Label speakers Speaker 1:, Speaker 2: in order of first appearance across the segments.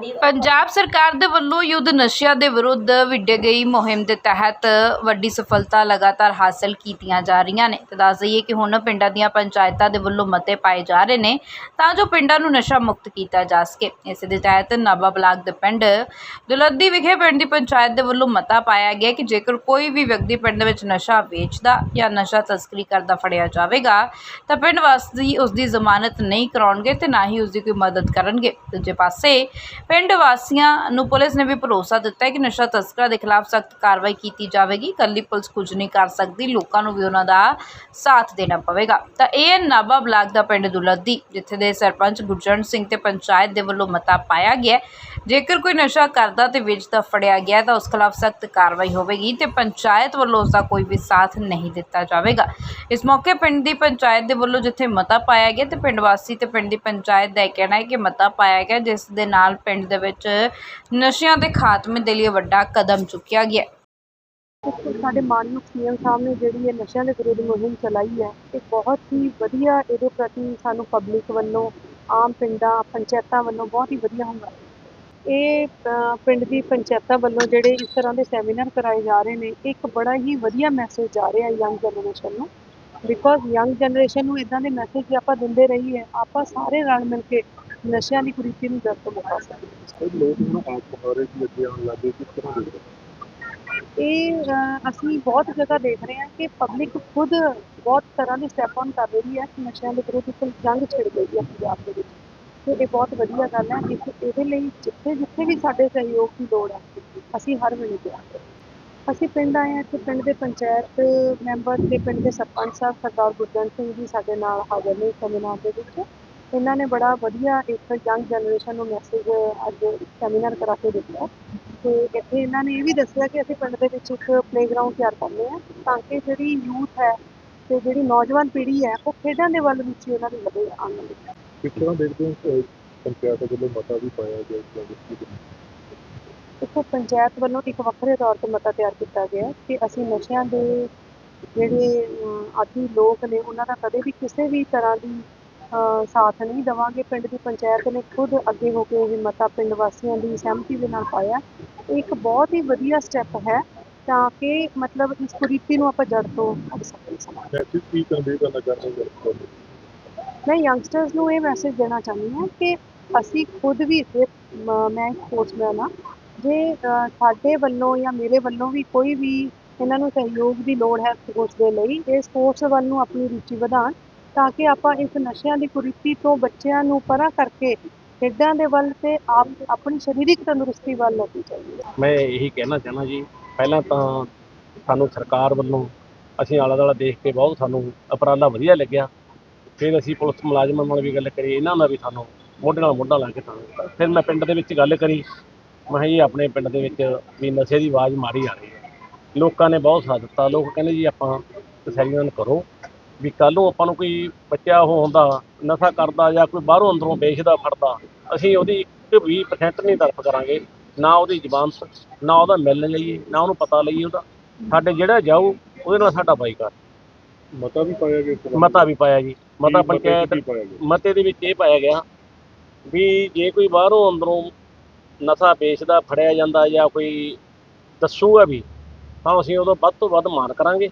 Speaker 1: ਪੰਜਾਬ ਸਰਕਾਰ ਦੇ ਵੱਲੋਂ ਯੁੱਧ ਨਸ਼ਿਆਂ ਦੇ ਵਿਰੁੱਧ ਵਿੱਢੇ ਗਈ ਮੁਹਿੰਮ ਦੇ ਤਹਿਤ ਵੱਡੀ ਸਫਲਤਾ ਲਗਾਤਾਰ ਹਾਸਲ ਕੀਤੀਆਂ ਜਾ ਰਹੀਆਂ ਨੇ। ਤੇ ਦੱਸ ਦਈਏ ਕਿ ਹੁਣ ਪਿੰਡਾਂ ਦੀਆਂ ਪੰਚਾਇਤਾਂ ਦੇ ਵੱਲੋਂ ਮਤੇ ਪਾਏ ਜਾ ਰਹੇ ਨੇ ਤਾਂ ਜੋ ਪਿੰਡਾਂ ਨੂੰ ਨਸ਼ਾ ਮੁਕਤ ਕੀਤਾ ਜਾ ਸਕੇ। ਇਸ ਦੇ ਤਹਿਤ ਨਾਭਾ ਬਲਾਕ ਦੇ ਪਿੰਡ ਦੁਲੱਦੀ ਵਿਖੇ ਪਿੰਡ ਦੀ ਪੰਚਾਇਤ ਦੇ ਵੱਲੋਂ ਮਤਾ ਪਾਇਆ ਗਿਆ ਕਿ ਜੇਕਰ ਕੋਈ ਵੀ ਵਿਅਕਤੀ ਪਿੰਡ ਵਿੱਚ ਨਸ਼ਾ ਵੇਚਦਾ ਜਾਂ ਨਸ਼ਾ ਤਸਕਰੀ ਕਰਦਾ ਫੜਿਆ ਜਾਵੇਗਾ, ਤਾਂ ਪਿੰਡ ਵਾਸੀ ਉਸ ਦੀ ਜ਼ਮਾਨਤ ਨਹੀਂ ਕਰਾਉਣਗੇ ਤੇ ਨਾ ਹੀ ਉਸ ਦੀ ਕੋਈ ਮਦਦ ਕਰਨਗੇ। ਦੂਜੇ ਪਾਸੇ ਪਿੰਡ ਵਾਸੀਆਂ ਨੂੰ ਪੁਲਿਸ ਨੇ ਵੀ ਭਰੋਸਾ ਦਿੱਤਾ ਹੈ ਕਿ ਨਸ਼ਾ ਤਸਕਰਾਂ ਦੇ ਖਿਲਾਫ ਸਖਤ ਕਾਰਵਾਈ ਕੀਤੀ ਜਾਵੇਗੀ। ਕੱਲੀ ਪੁਲਿਸ ਕੁਝ ਨਹੀਂ ਕਰ ਸਕਦੀ, ਲੋਕਾਂ ਨੂੰ ਵੀ ਉਹਨਾਂ ਦਾ ਸਾਥ ਦੇਣਾ ਪਵੇਗਾ। ਤਾਂ ਇਹ ਹੈ ਨਾਭਾ ਬਲਾਕ ਦਾ ਪਿੰਡ ਦੁਲੱਦੀ, ਜਿੱਥੇ ਦੇ ਸਰਪੰਚ ਗੁਰਜੰਟ ਸਿੰਘ ਤੇ ਪੰਚਾਇਤ ਦੇ ਵੱਲੋਂ ਮਤਾ ਪਾਇਆ ਗਿਆ ਜੇਕਰ ਕੋਈ ਨਸ਼ਾ ਕਰਦਾ ਤੇ ਵੇਚਦਾ ਫੜਿਆ ਗਿਆ, ਤਾਂ ਉਸ ਖਿਲਾਫ ਸਖਤ ਕਾਰਵਾਈ ਹੋਵੇਗੀ ਤੇ ਪੰਚਾਇਤ ਵੱਲੋਂ ਉਸ ਦਾ ਕੋਈ ਵੀ ਸਾਥ ਨਹੀਂ ਦਿੱਤਾ ਜਾਵੇਗਾ। ਇਸ ਮੌਕੇ ਪਿੰਡ ਦੀ ਪੰਚਾਇਤ ਦੇ ਵੱਲੋਂ ਜਿੱਥੇ ਮਤਾ ਪਾਇਆ ਗਿਆ ਤੇ ਪਿੰਡ ਵਾਸੀ ਤੇ ਪਿੰਡ ਦੀ ਪੰਚਾਇਤ ਦਾ ਇਹ ਕਹਿਣਾ ਹੈ ਕਿ ਮਤਾ ਪਾਇਆ ਗਿਆ, ਜਿਸ ਦੇ ਨਾਲ ਪਿੰਡ ਦੇ ਵਿੱਚ ਨਸ਼ਿਆਂ ਦੇ ਖਾਤਮੇ ਦੇ ਲਈ ਵੱਡਾ ਕਦਮ ਚੁੱਕਿਆ ਗਿਆ।
Speaker 2: ਸਾਡੇ ਮਾਨਯੋਗ ਸੀਐਮ ਸਾਹਿਬ ਨੇ ਜਿਹੜੀ ਇਹ ਨਸ਼ਿਆਂ ਦੇ ਵਿਰੁੱਧ ਮੁਹਿੰਮ ਚਲਾਈ ਹੈ, ਇਹ ਬਹੁਤ ਹੀ ਵਧੀਆ ਇਹਦੇ ਪ੍ਰਤੀ ਸਾਨੂੰ ਪਬਲਿਕ ਵੱਲੋਂ, ਆਮ ਪਿੰਡਾਂ, ਪੰਚਾਇਤਾਂ ਵੱਲੋਂ ਬਹੁਤ ਹੀ ਵਧੀਆ ਹੁੰਦਾ। ਇਹ ਪਿੰਡ ਦੀ ਪੰਚਾਇਤਾਂ ਵੱਲੋਂ ਜਿਹੜੇ ਇਸ ਤਰ੍ਹਾਂ ਦੇ ਸੈਮੀਨਾਰ ਕਰਾਏ ਜਾ ਰਹੇ ਨੇ ਇੱਕ ਬੜਾ ਹੀ ਵਧੀਆ ਮੈਸੇਜ ਜਾ ਰਿਹਾ ਯੰਗ ਜਨਰੇਸ਼ਨ ਨੂੰ। ਬਿਕੋਜ਼ ਯੰਗ ਜਨਰੇਸ਼ਨ ਨੂੰ ਇਦਾਂ ਦੇ ਮੈਸੇਜ ਜੇ ਆਪਾਂ ਦਿੰਦੇ ਰਹੀਏ, ਆਪਾਂ ਸਾਰੇ ਰਲ ਮਿਲ ਕੇ ਨਸ਼ਿਆਂ ਦੀ ਕੁਰੀਤੀ ਨੂੰ ਤੋਂ ਮੁਕਾ ਸਕਦੇ
Speaker 3: ਇਹ ਲੋਕ ਹੁਣ ਆਪ ਮੁਹਾਰੇ ਦੀ ਅੱਗੇ ਆਉਣ ਲੱਗੇ ਕਿਸ ਤਰ੍ਹਾਂ ਦੇਖਦੇ ਹੋ?
Speaker 2: ਇਹ ਅ, ਅਸੀਂ ਬਹੁਤ ਜਗ੍ਹਾ ਦੇਖ ਰਹੇ ਹਾਂ ਕਿ ਪਬਲਿਕ ਖੁਦ ਬਹੁਤ ਤਰ੍ਹਾਂ ਦੇ ਸਟੈਪ ਔਨ ਕਰ ਰਹੀ ਹੈ ਕਿ ਨਸ਼ਿਆਂ ਦੇ ਵਿਰੁੱਧ ਇੱਕ ਜੰਗ ਛਿੜ ਗਈ ਹੈ ਪੰਜਾਬ ਦੇ ਵਿੱਚ। ਤੇ ਇਹ ਬਹੁਤ ਵਧੀਆ ਗੱਲ ਹੈ ਇਸ ਇਹਦੇ ਲਈ ਜਿੱਥੇ ਜਿੱਥੇ ਵੀ ਸਾਡੇ ਸਹਿਯੋਗ ਦੀ ਲੋੜ ਹੈ ਅਸੀਂ ਹਰ ਵੇਲੇ ਤਿਆਰ ਹਾਂ। ਅਸੀਂ ਪਿੰਡ ਆਏ ਹਾਂ ਤੇ ਪਿੰਡ ਦੇ ਪੰਚਾਇਤ ਮੈਂਬਰ ਤੇ ਪਿੰਡ ਦੇ ਸਰਪੰਚ ਸਾਹਿਬ ਸਰਦਾਰ ਗੁਰਜੰਟ ਸਿੰਘ ਜੀ ਸਾਡੇ ਨਾਲ ਹਾਜ਼ਰ ਨੇ ਸੈਮੀਨਾਰ ਦੇ ਵਿੱਚ। ਇਹਨਾਂ ਨੇ ਬੜਾ ਵਧੀਆ ਇੱਕ ਯੰਗ ਜਨਰੇਸ਼ਨ ਨੂੰ ਮੈਸੇਜ ਅੱਜ ਸੈਮੀਨਾਰ ਕਰਾ ਕੇ ਦਿੱਤਾ ਤੇ ਇੱਥੇ ਇਹਨਾਂ ਨੇ ਇਹ ਵੀ ਦੱਸਿਆ ਕਿ ਅਸੀਂ ਪਿੰਡ ਦੇ ਵਿੱਚ ਇੱਕ ਪਲੇਗਰਾਉਂਡ ਤਿਆਰ ਕਰਨੇ ਆ ਤਾਂ ਕਿ ਜਿਹੜੀ ਯੂਥ ਹੈ ਤੇ ਜਿਹੜੀ ਨੌਜਵਾਨ ਪੀੜ੍ਹੀ ਹੈ ਉਹ ਖੇਡਾਂ ਦੇ ਵੱਲ ਵਿੱਚ ਉਹਨਾਂ ਦੀ ਵਧੇ ਆਨੰਦ
Speaker 3: ਕਿਸ ਤਰ੍ਹਾਂ ਦੇਖਦੇ ਹੋ ਪੰਚਾਇਤ ਵੱਲੋਂ ਮਤਾ ਵੀ ਪਾਇਆ ਗਿਆ ਇਸ ਬਾਰੇ?
Speaker 2: ਦੇਖੋ ਪੰਚਾਇਤ ਵੱਲੋਂ ਇੱਕ ਵੱਖਰੇ ਤੌਰ ਤੇ ਮਤਾ ਤਿਆਰ ਕੀਤਾ ਗਿਆ ਕਿ ਅਸੀਂ ਨਸ਼ਿਆਂ ਦੇ ਜਿਹੜੇ ਆਦੀ ਲੋਕ ਨੇ ਉਹਨਾਂ ਦਾ ਕਦੇ ਵੀ ਕਿਸੇ ਵੀ ਤਰ੍ਹਾਂ ਦੀ ਸਾਥ ਨਹੀਂ ਦੇਵਾਂਗੇ ਪਿੰਡ ਦੀ ਪੰਚਾਇਤ ਨੇ ਖੁਦ ਅੱਗੇ ਹੋ ਕੇ ਇਹ ਮਤਾ ਪਿੰਡ ਵਾਸੀਆਂ ਦੀ ਸਹਿਮਤੀ ਦੇ ਨਾਲ ਪਾਇਆ। ਇਹ ਇੱਕ ਬਹੁਤ ਹੀ ਵਧੀਆ ਸਟੈਪ ਹੈ ਤਾਂ ਕਿ ਮਤਲਬ ਇਸ ਕੁਰੀਤੀ ਨੂੰ ਆਪਾਂ ਜੜ ਤੋਂ ਕੱਢ ਸਕੀਏ। ਮੈਂ ਯੰਗਸਟਰਸ ਨੂੰ ਇਹ ਮੈਸੇਜ ਦੇਣਾ ਚਾਹੁੰਦੀ ਹਾਂ ਕਿ ਅਸੀਂ ਖੁਦ ਵੀ ਮ- ਸਪੋਰਟਸਮੈਨ ਹਾਂ। ਜੇ ਸਾਡੇ ਵੱਲੋਂ ਜਾਂ ਮੇਰੇ ਵੱਲੋਂ ਵੀ ਕੋਈ ਵੀ ਇਹਨਾਂ ਨੂੰ ਸਹਿਯੋਗ ਦੀ ਲੋੜ ਹੈ ਸਪੋਰਟਸ ਦੇ ਲਈ ਇਹ ਸਪੋਰਟਸ ਵੱਲ ਨੂੰ ਆਪਣੀ ਰੁਚੀ ਵਧਾਉਣ। ਤਾਂ ਕਿ ਆਪਾਂ ਇਸ ਨਸ਼ਿਆਂ ਦੀ ਕੁਰੀਤੀ ਤੋਂ ਬੱਚਿਆਂ ਨੂੰ ਪਰਾਂ ਕਰਕੇ ਖੇਡਾਂ ਦੇ ਵੱਲ ਤੇ ਆਪ, ਆਪਣੀ ਸਰੀਰਕ ਤੰਦਰੁਸਤੀ ਵੱਲ ਲੈ ਕੇ ਚੱਲੀਏ
Speaker 4: ਮੈਂ ਇਹੀ ਕਹਿਣਾ ਚਾਹਨਾ ਜੀ, ਪਹਿਲਾਂ ਤਾਂ ਸਾਨੂੰ ਸਰਕਾਰ ਵੱਲੋਂ ਅਸੀਂ ਆਲਾ ਦੁਆਲਾ ਦੇਖ ਕੇ ਬਹੁਤ ਸਾਨੂੰ ਉਪਰਾਲਾ ਵਧੀਆ ਲੱਗਿਆ। ਫਿਰ ਅਸੀਂ ਪੁਲਿਸ ਮੁਲਾਜ਼ਮਾਂ ਨਾਲ ਵੀ ਗੱਲ ਕਰੀ, ਇਹਨਾਂ ਨਾਲ ਵੀ ਸਾਨੂੰ ਮੋਢੇ ਨਾਲ ਮੋਢਾ ਲਾ ਕੇ ਸਾਨੂੰ ਫਿਰ ਮੈਂ ਪਿੰਡ ਦੇ ਵਿੱਚ ਗੱਲ ਕਰੀ। ਮੈਂ ਕਿਹਾ ਜੀ, ਆਪਣੇ ਪਿੰਡ ਦੇ ਵਿੱਚ ਵੀ ਨਸ਼ੇ ਦੀ ਆਵਾਜ਼ ਮਾਰੀ ਆ ਰਹੀ ਹੈ। ਲੋਕਾਂ ਨੇ ਬਹੁਤ ਸਾਥ ਦਿੱਤਾ। ਲੋਕ ਕਹਿੰਦੇ ਜੀ, ਆਪਾਂ ਤਸੱਲੀਆਂ ਕਰੋ। ਵੀ ਕੱਲ੍ਹ ਨੂੰ ਆਪਾਂ ਨੂੰ ਕੋਈ ਬੱਚਾ ਉਹ ਹੁੰਦਾ ਨਸ਼ਾ ਕਰਦਾ ਜਾਂ ਕੋਈ ਬਾਹਰੋਂ ਅੰਦਰੋਂ ਵੇਚਦਾ ਫੜਦਾ ਅਸੀਂ ਉਹਦੀ ਇੱਕ ਵੀ percent ਨਹੀਂ ਤਰਫ ਕਰਾਂਗੇ। ਨਾ ਉਹਦੀ ਜ਼ਮਾਨਤ ਨਾ ਉਹਦਾ ਮਿਲ ਲਈਏ ਨਾ ਉਹਨੂੰ ਪਤਾ ਲਈਏ ਉਹਦਾ। ਸਾਡੇ ਜਿਹੜਾ ਜਾਊ ਉਹਦੇ ਨਾਲ ਸਾਡਾ ਬਾਈਕਾਟ।
Speaker 3: ਮਤਾ ਵੀ ਪਾਇਆ ਗਿਆ
Speaker 4: ਮਤਾ ਵੀ ਪਾਇਆ ਜੀ। ਮਤਾ ਪੰਚਾਇਤ ਮਤੇ ਦੇ ਵਿੱਚ ਇਹ ਪਾਇਆ ਗਿਆ ਵੀ ਜੇ ਕੋਈ ਬਾਹਰੋਂ ਅੰਦਰੋਂ ਨਸ਼ਾ ਵੇਚਦਾ ਫੜਿਆ ਜਾਂਦਾ ਜਾਂ ਕੋਈ ਦੱਸੂਗਾ ਵੀ ਤਾਂ ਅਸੀਂ ਉਦੋਂ ਵੱਧ ਤੋਂ ਵੱਧ ਮਾਨ ਕਰਾਂਗੇ।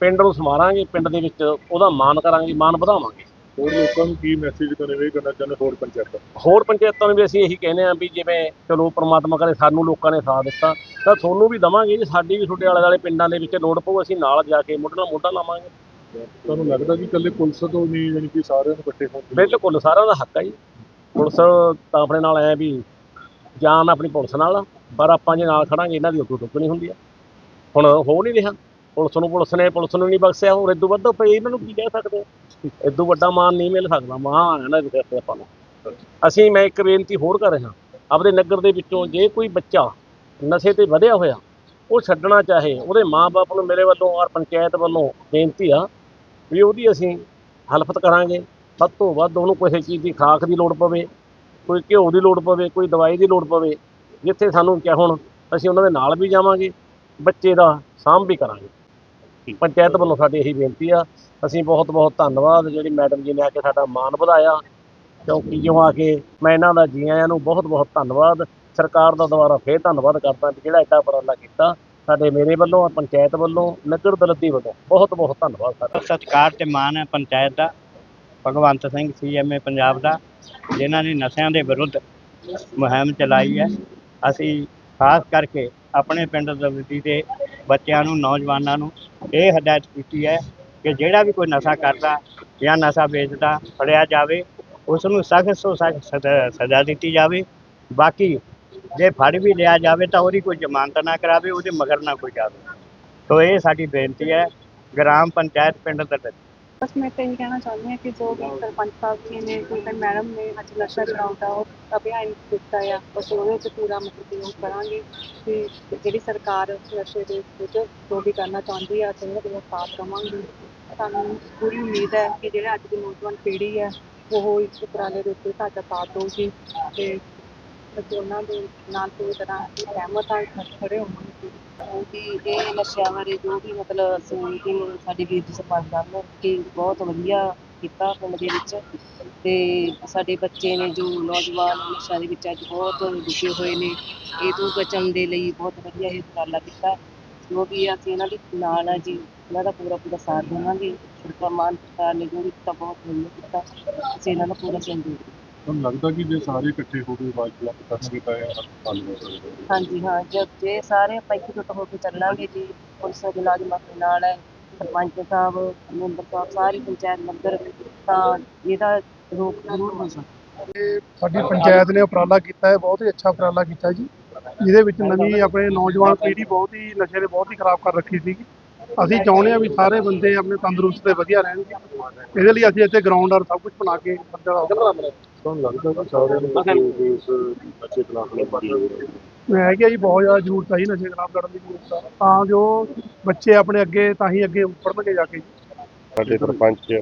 Speaker 4: ਪਿੰਡ ਨੂੰ ਸਮਾਰਾਂਗੇ ਪਿੰਡ ਦੇ ਵਿੱਚ ਉਹਦਾ ਮਾਨ ਕਰਾਂਗੇ ਮਾਨ ਵਧਾਵਾਂਗੇ।
Speaker 3: ਹੋਰ ਲੋਕਾਂ ਨੂੰ ਕੀ ਮੈਸੇਜ ਕਨਵੇ ਕਰਨਾ ਚਾਹੁੰਦੇ ਹੋਰ ਪੰਚਾਇਤਾਂ
Speaker 4: ਹੋਰ ਪੰਚਾਇਤਾਂ ਨੂੰ ਵੀ ਅਸੀਂ ਇਹੀ ਕਹਿੰਦੇ ਹਾਂ ਵੀ ਜਿਵੇਂ ਚਲੋ ਪ੍ਰਮਾਤਮਾ ਕਰੇ ਸਾਨੂੰ ਲੋਕਾਂ ਨੇ ਸਾਥ ਦਿੱਤਾ ਤਾਂ ਤੁਹਾਨੂੰ ਵੀ ਦਵਾਂਗੇ ਜੀ ਸਾਡੀ ਵੀ ਤੁਹਾਡੇ ਆਲੇ ਦੁਆਲੇ ਪਿੰਡਾਂ ਦੇ ਵਿੱਚ ਲੋੜ ਪਊ ਅਸੀਂ ਨਾਲ ਜਾ ਕੇ ਮੋਢੇ ਨਾਲ ਮੋਢਾ ਲਾਵਾਂਗੇ।
Speaker 3: ਤੁਹਾਨੂੰ ਲੱਗਦਾ ਕਿ ਇਕੱਲੇ ਪੁਲਿਸ ਤੋਂ ਨਹੀਂ ਯਾਨੀ ਕਿ ਸਾਰਿਆਂ ਨੂੰ ਇਕੱਠੇ ਹੋਣ
Speaker 4: ਬਿਲਕੁਲ ਸਾਰਿਆਂ ਦਾ ਹੱਕ ਹੈ ਜੀ। ਪੁਲਿਸ ਤਾਂ ਆਪਣੇ ਨਾਲ ਐ ਵੀ ਜਾਨ ਆਪਣੀ ਪੁਲਿਸ ਨਾਲ ਆ, ਪਰ ਆਪਾਂ ਜੇ ਨਾਲ ਖੜਾਂਗੇ ਇਹਨਾਂ ਦੀ ਉੱਤੋਂ ਟੁੱਕ ਨਹੀਂ ਹੁੰਦੀ ਆ। ਹੁਣ ਹੋ ਨਹੀਂ ਰਿਹਾ। ਪੁਲਿਸ ਨੂੰ, ਪੁਲਿਸ ਨੇ, ਪੁਲਿਸ ਨੂੰ ਨਹੀਂ ਬਖਸ਼ਿਆ, ਹੋਰ ਇਦੋਂ ਵੱਧ ਪਈ ਇਹਨਾਂ ਨੂੰ ਕੀ ਕਹਿ ਸਕਦੇ ਇਦੋਂ ਵੱਡਾ ਮਾਨ ਨਹੀਂ ਮਿਲ ਸਕਦਾ ਮਾਨ ਹੈ ਨਾ ਇਹਦੇ ਆਪਾਂ ਨੂੰ। ਅਸੀਂ, ਮੈਂ ਇੱਕ ਬੇਨਤੀ ਹੋਰ ਕਰ ਰਿਹਾ, ਆਪਦੇ ਨਗਰ ਦੇ ਵਿੱਚੋਂ ਜੇ ਕੋਈ ਬੱਚਾ ਨਸ਼ੇ ਤੇ ਵਧਿਆ ਹੋਇਆ, ਉਹ ਛੱਡਣਾ ਚਾਹੇ, ਉਹਦੇ ਮਾਪੇ ਨੂੰ ਮੇਰੇ ਵੱਲੋਂ ਔਰ ਪੰਚਾਇਤ ਵੱਲੋਂ ਬੇਨਤੀ ਆ ਵੀ ਉਹਦੀ ਅਸੀਂ ਹਲਫਤ ਕਰਾਂਗੇ। ਵੱਧ ਤੋਂ ਵੱਧ ਉਹਨੂੰ ਕਿਸੇ ਚੀਜ਼ ਦੀ ਖਾਕ ਦੀ ਲੋੜ ਪਵੇ, ਕੋਈ ਘਿਓ ਦੀ ਲੋੜ ਪਵੇ, ਕੋਈ ਦਵਾਈ ਦੀ ਲੋੜ ਪਵੇ, ਜਿੱਥੇ ਸਾਨੂੰ ਕਿਹਾ ਹੁਣ ਅਸੀਂ ਉਹਨਾਂ ਦੇ ਨਾਲ ਵੀ ਜਾਵਾਂਗੇ, ਬੱਚੇ ਦਾ ਸਾਂਭ ਵੀ ਕਰਾਂਗੇ। ਪੰਚਾਇਤ ਵੱਲੋਂ ਸਾਡੀ ਇਹੀ ਬੇਨਤੀ ਆ। ਅਸੀਂ ਬਹੁਤ ਬਹੁਤ ਧੰਨਵਾਦ ਜਿਹੜੀ ਮੈਡਮ ਜੀ ਨੇ ਆ ਕੇ ਸਾਡਾ ਮਾਣ ਵਧਾਇਆ। ਚੌਕੀ 'ਚੋਂ ਆ ਕੇ ਮੈਂ ਇਹਨਾਂ ਦਾ ਜੀ ਆਇਆਂ ਨੂੰ ਬਹੁਤ ਬਹੁਤ ਧੰਨਵਾਦ। ਸਰਕਾਰ ਦਾ ਦੁਬਾਰਾ ਫੇਰ ਧੰਨਵਾਦ ਕਰਦਾ ਜਿਹੜਾ ਐਡਾ ਉਪਰਾਲਾ ਕੀਤਾ। ਸਾਡੇ ਮੇਰੇ ਵੱਲੋਂ ਪੰਚਾਇਤ ਵੱਲੋਂ ਨਗਰ ਦਲਤੀ ਵੱਲੋਂ ਬਹੁਤ ਬਹੁਤ ਧੰਨਵਾਦ ਸਾਡਾ।
Speaker 5: ਸਤਿਕਾਰ ਤੇ ਮਾਣ ਹੈ ਪੰਚਾਇਤ ਦਾ ਭਗਵੰਤ ਸਿੰਘ ਸੀਐਮਏ ਪੰਜਾਬ ਦਾ ਜਿਨ੍ਹਾਂ ਨੇ ਨਸ਼ਿਆਂ ਦੇ ਵਿਰੁੱਧ ਮੁਹਿੰਮ ਚਲਾਈ ਹੈ। ਅਸੀਂ ਖਾਸ ਕਰਕੇ ਆਪਣੇ ਪਿੰਡ ਦਲਤੀ ਦੇ ਬੱਚਿਆਂ ਨੂੰ, ਨੌਜਵਾਨਾਂ ਨੂੰ ਇਹ ਹਦਾਇਤ ਕੀਤੀ ਹੈ ਕਿ ਜਿਹੜਾ ਵੀ ਕੋਈ ਨਸ਼ਾ ਕਰਦਾ ਜਾਂ ਨਸ਼ਾ ਵੇਚਦਾ, ਫੜਿਆ ਜਾਵੇ ਉਸ ਨੂੰ ਸਖਤ ਤੋਂ ਸਖਤ ਸਜ਼ਾ ਦਿੱਤੀ ਜਾਵੇ। ਬਾਕੀ ਜੇ ਫੜ ਵੀ ਲਿਆ ਜਾਵੇ ਤਾਂ ਉਹਦੀ ਕੋਈ ਜ਼ਮਾਨਤ ਨਾ ਕਰਾਵੇ, ਉਹਦੇ ਮਗਰ ਨਾ ਕੋਈ ਜਾਵੇ। ਸੋ ਇਹ ਸਾਡੀ ਬੇਨਤੀ ਹੈ, ਗ੍ਰਾਮ ਪੰਚਾਇਤ ਪਿੰਡ ਦਲਤੀ
Speaker 6: ਬਸ ਮੈਂ ਤਾਂ ਇਹ ਕਹਿਣਾ ਚਾਹੁੰਦੀ ਹਾਂ ਕਿ ਜੋ ਵੀ ਸਰਪੰਚ ਸਾਹਿਬ ਜੀ ਨੇ, ਕੋਈ ਮੈਡਮ ਨੇ ਅੱਜ ਨਸ਼ਾ ਛਡਾਉਣ ਦਾ ਉਹ ਅਭਿਆਨ ਦਿੱਤਾ ਆ। ਬਸ ਉਹਦੇ 'ਚ ਪੂਰਾ ਮਤਲਬ ਕਰਾਂਗੇ ਕਿ ਜਿਹੜੀ ਸਰਕਾਰ ਨਸ਼ੇ ਦੇ ਵਿੱਚ ਜੋ ਵੀ ਕਰਨਾ ਚਾਹੁੰਦੀ ਆ, ਅਸੀਂ ਉਹਦਾ ਸਾਥ ਦੇਵਾਂਗੇ ਸਾਨੂੰ ਪੂਰੀ ਉਮੀਦ ਹੈ ਕਿ ਜਿਹੜੇ ਅੱਜ ਦੀ ਨੌਜਵਾਨ ਪੀੜ੍ਹੀ ਹੈ, ਉਹ ਇਸ ਉਪਰਾਲੇ ਦੇ ਉੱਤੇ ਸਾਡਾ ਸਾਥ ਦੇਊਗੀ ਤੇ ਅਸੀਂ ਉਹਨਾਂ ਦੇ ਨਾਲ ਪੂਰੀ ਤਰ੍ਹਾਂ ਸਹਿਮਤ ਹਾਂ, ਖੜੇ ਹੋਵਾਂਗੇ।
Speaker 7: ਕਿਉਂਕਿ ਇਹ ਨਸ਼ਿਆਂ ਬਾਰੇ ਜੋ ਵੀ ਮਤਲਬ ਅਸੀਂ ਸਾਡੇ ਵੀਰ ਜੀ ਸਰਪੰਚ ਸਾਹਿਬ ਕਿ ਬਹੁਤ ਵਧੀਆ ਕੀਤਾ ਪਿੰਡ ਦੇ ਵਿੱਚ ਤੇ ਸਾਡੇ ਬੱਚੇ ਨੇ ਜੋ ਨੌਜਵਾਨ ਨਸ਼ਿਆਂ ਦੇ ਵਿੱਚ ਅੱਜ ਬਹੁਤ ਡੁੱਬੇ ਹੋਏ ਨੇ, ਇਹ ਤੋਂ ਬਚਣ ਦੇ ਲਈ ਬਹੁਤ ਵਧੀਆ ਇਹ ਉਪਰਾਲਾ ਕੀਤਾ। ਜੋ ਵੀ ਅਸੀਂ ਇਹਨਾਂ ਦੇ ਨਾਲ ਆ ਜੀ, ਇਹਨਾਂ ਦਾ ਪੂਰਾ ਪੂਰਾ ਸਾਥ ਦੇਵਾਂਗੇ। ਸਰਕਾਰ ਮਾਨ ਸਰਕਾਰ ਨੇ ਜੋ ਵੀ ਕੀਤਾ, ਬਹੁਤ ਵਧੀਆ ਕੀਤਾ। ਅਸੀਂ ਇਹਨਾਂ ਦਾ ਪੂਰਾ ਸਹਿਯੋਗ ਦੇਵਾਂਗੇ
Speaker 3: ਤੁਹਾਨੂੰ ਲੱਗਦਾ ਕਿ ਜੇ ਸਾਰੇ ਇਕੱਠੇ ਹੋ ਕੇ ਆਵਾਜ਼ ਬੁਲੰਦ ਕਰਨਗੇ ਤਾਂ ਇਹ ਹੱਲ ਹੋ ਸਕਦਾ ਹੈ?
Speaker 7: ਹਾਂਜੀ ਹਾਂ ਜਦ ਜੇ ਸਾਰੇ ਆਪਾਂ ਇਕਜੁੱਟ ਹੋ ਕੇ ਚੱਲਾਂਗੇ ਜੀ ਪੁਲਿਸ ਦੇ ਮੁਲਾਜ਼ਮਾਂ ਦੇ ਨਾਲ ਹੈ ਸਰਪੰਚ ਸਾਹਿਬ ਮੈਂਬਰ ਸਾਹਿਬ ਸਾਰੀ ਪੰਚਾਇਤ ਮੈਂਬਰ ਤਾਂ ਇਹਦਾ ਰੋਕ ਜ਼ਰੂਰ ਹੋ ਸਕਦਾ।
Speaker 8: ਸਾਡੀ ਪੰਚਾਇਤ ਨੇ ਉਪਰਾਲਾ ਕੀਤਾ ਹੈ ਬਹੁਤ ਹੀ ਅੱਛਾ ਉਪਰਾਲਾ ਕੀਤਾ ਜੀ। ਜਿਹਦੇ ਵਿੱਚ ਨਵੀਂ ਆਪਣੇ ਨੌਜਵਾਨ ਪੀੜ੍ਹੀ ਬਹੁਤ ਹੀ ਨਸ਼ੇ ਨੇ ਬਹੁਤ ਹੀ ਖਰਾਬ ਕਰ ਰੱਖੀ ਸੀਗੀ। ਅਸੀਂ ਚਾਹੁੰਦੇ ਹਾਂ ਵੀ ਸਾਰੇ ਬੰਦੇ ਆਪਣੇ ਤੰਦਰੁਸਤ ਤੇ ਵਧੀਆ ਰਹਿਣਗੇ ਇਹਦੇ ਲਈ ਅਸੀਂ ਇੱਥੇ ਗਰਾਊਂਡ ਔਰ ਸਭ ਕੁਝ ਬਣਾ ਕੇ ਬੰਦੇ ਦਾ
Speaker 3: ਤੁਹਾਨੂੰ ਲੱਗਦਾ ਕਿ ਸਾਰਿਆਂ ਨੂੰ ਇਸ ਖਿਲਾਫ ਹੋ?
Speaker 8: ਕਿ ਜੀ ਬਹੁਤ ਜ਼ਿਆਦਾ ਜ਼ਰੂਰਤ ਹੈ ਜੀ ਨਸ਼ੇ ਖਿਲਾਫ ਲੜਨ ਦੀ ਜ਼ਰੂਰਤ ਹੈ ਤਾਂ ਜੋ ਬੱਚੇ ਆਪਣੇ ਅੱਗੇ ਤਾਂ ਹੀ ਅੱਗੇ ਪੜ੍ਹਨਗੇ ਜਾ ਕੇ।
Speaker 9: ਸਾਡੇ ਸਰਪੰਚ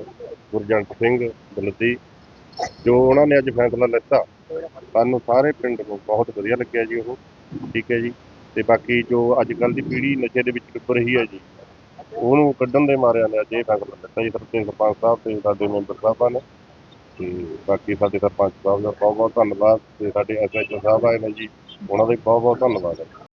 Speaker 9: ਗੁਰਜੰਟ ਸਿੰਘ ਦਲਤੀ ਜੋ ਉਹਨਾਂ ਨੇ ਅੱਜ ਫੈਸਲਾ ਲਿੱਤਾ ਸਾਨੂੰ ਸਾਰੇ ਪਿੰਡ ਨੂੰ ਬਹੁਤ ਵਧੀਆ ਲੱਗਿਆ ਜੀ ਉਹ। ਠੀਕ ਹੈ ਜੀ। ਤੇ ਬਾਕੀ ਜੋ ਅੱਜ ਕੱਲ ਦੀ ਪੀੜ੍ਹੀ ਨਸ਼ੇ ਦੇ ਵਿੱਚ ਡੁੱਬ ਰਹੀ ਹੈ ਜੀ ਉਹਨੂੰ ਕੱਢਣ ਦੇ ਮਾਰਿਆਂ ਨੇ ਅੱਜ ਇਹ ਫੈਸਲਾ ਲਿੱਤਾ ਜੀ। ਸਰਪੰਚ ਸਾਹਿਬ ਤੇ ਸਾਡੇ ਮੈਂਬਰ ਸਾਹਿਬਾਂ ਨੇ। ਤੇ ਬਾਕੀ ਸਾਡੇ ਸਰਪੰਚ ਸਾਹਿਬ ਦਾ ਬਹੁਤ ਬਹੁਤ ਧੰਨਵਾਦ ਤੇ ਸਾਡੇ ਐਸਐਚਓ ਸਾਹਿਬ ਆਏ ਨੇ ਜੀ, ਉਹਨਾਂ ਦਾ ਵੀ ਬਹੁਤ ਬਹੁਤ ਧੰਨਵਾਦ ਹੈ।